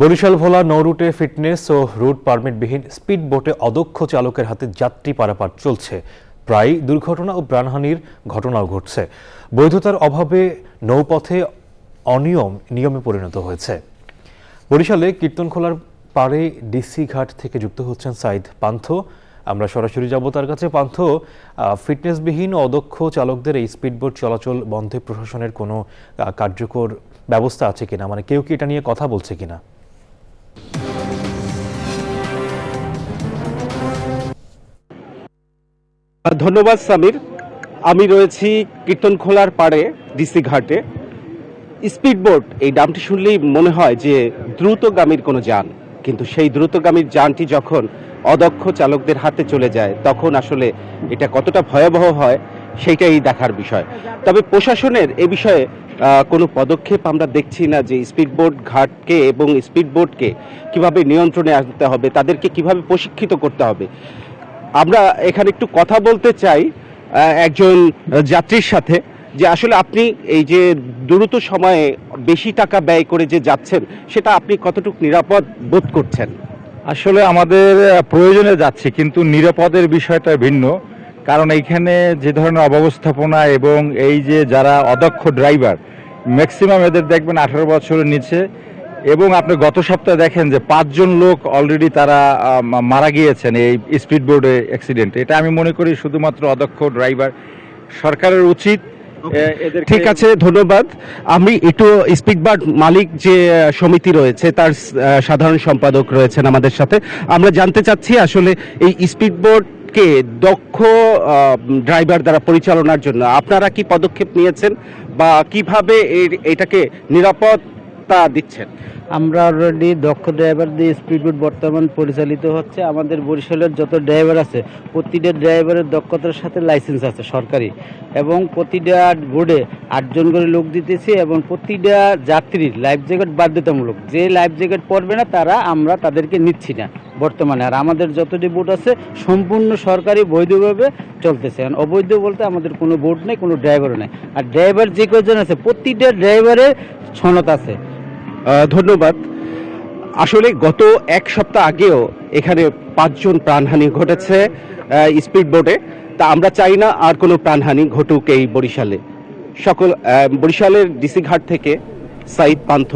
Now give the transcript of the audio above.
বরিশাল, ভোলা, নৌরুটে ফিটনেস ও রুট পারমিটবিহীন স্পিড বোটে অদক্ষ চালকের হাতে যাত্রী পারাপার চলছে। প্রায় দুর্ঘটনা ও প্রাণহানির ঘটনাও ঘটছে। বৈধতার অভাবে নৌপথে অনিয়ম নিয়মে পরিণত হয়েছে। বরিশালে কীর্তনখোলার পাড়ে ডিসি ঘাট থেকে যুক্ত হচ্ছেন সাইদ পান্থ। আমরা সরাসরি যাব তার কাছে। পান্থ ফিটনেসবিহীন অদক্ষ চালকদের এই স্পিডবোট চলাচল বন্ধে প্রশাসনের কোনো কার্যকর ব্যবস্থা আছে কিনা? মানে কেউ কি এটা নিয়ে কথা বলছে কিনা? ধন্যবাদ, সামির। আমি রয়েছি কীর্তনখোলার পাড়ে, ডিসি ঘাটে। স্পিডবোট, এই নামটি শুনলেই মনে হয় যে দ্রুতগামীর কোনো যান। কিন্তু সেই দ্রুতগামীর যানটি যখন অদক্ষ চালকদের হাতে চলে যায়, তখন আসলে এটা কতটা ভয়াবহ হয়, সেইটাই দেখার বিষয়। তবে প্রশাসনের এ বিষয়ে কোনো পদক্ষেপ আমরা দেখছি না যে স্পিডবোট ঘাটকে এবং স্পিডবোটকে কীভাবে নিয়ন্ত্রণে আনতে হবে, তাদেরকে কীভাবে প্রশিক্ষিত করতে হবে। আমরা এখানে একটু কথা বলতে চাই একজন যাত্রীর সাথে, যে আসলে আপনি এই যে দ্রুত সময়ে বেশি টাকা ব্যয় করে যে যাচ্ছেন, সেটা আপনি কতটুকু নিরাপদ বোধ করছেন? আসলে আমাদের প্রয়োজনে যাচ্ছে, কিন্তু নিরাপদের বিষয়টা ভিন্ন। কারণ এইখানে যে ধরনের অব্যবস্থাপনা এবং এই যে যারা অদক্ষ ড্রাইভার, ম্যাক্সিমাম এদের দেখবেন আঠারো বছরের নিচে এবং আপনি গত সপ্তাহে দেখেন যে পাঁচজন লোক অলরেডি তারা মারা গিয়েছেন এই স্পিড বোর্ডে অ্যাক্সিডেন্টে এটা আমি মনে করি শুধুমাত্র অদক্ষ ড্রাইভার সরকারের উচিত ঠিক আছে ধন্যবাদ। আমি একটু স্পিডবার্ড মালিক যে সমিতি রয়েছে তার সাধারণ সম্পাদক রয়েছেন আমাদের সাথে। আমরা জানতে চাচ্ছি আসলে এই স্পিডবোটকে দক্ষ ড্রাইভার দ্বারা পরিচালনার জন্য আপনারা কি পদক্ষেপ নিয়েছেন বা কীভাবে এর- এটাকে নিরাপত্তা দিচ্ছেন। আমরা অলরেডি দক্ষ ড্রাইভার দিয়ে স্পিডবোট বর্তমান পরিচালিত হচ্ছে। আমাদের বরিশালের যত ড্রাইভার আছে, প্রতিটা ড্রাইভারের দক্ষতার সাথে লাইসেন্স আছে সরকারি। এবং প্রতিটা বোর্ডে আটজন করে লোক দিতেছি এবং প্রতিটা যাত্রীর লাইফ জ্যাকেট বাধ্যতামূলক। যে লাইফ জ্যাকেট পরবে না, তারা আমরা তাদেরকে নিচ্ছি না বর্তমানে। আর আমাদের যতটি বোট আছে, সম্পূর্ণ সরকারি বৈধভাবে চলতেছে। আর অবৈধ বলতে আমাদের কোনো বোট নেই, কোনো ড্রাইভারও নেই। আর ড্রাইভার যে কজন আছে, প্রতিটা ড্রাইভারের সনদ আছে। ধন্যবাদ। আসলে গত এক সপ্তাহ আগেও এখানে পাঁচজন প্রাণহানি ঘটেছে স্পিড বোটে তা আমরা চাই না আর কোনো প্রাণহানি ঘটুক এই বরিশালে। সকল বরিশালের ডিসি ঘাট থেকে সাইদ পান্থ।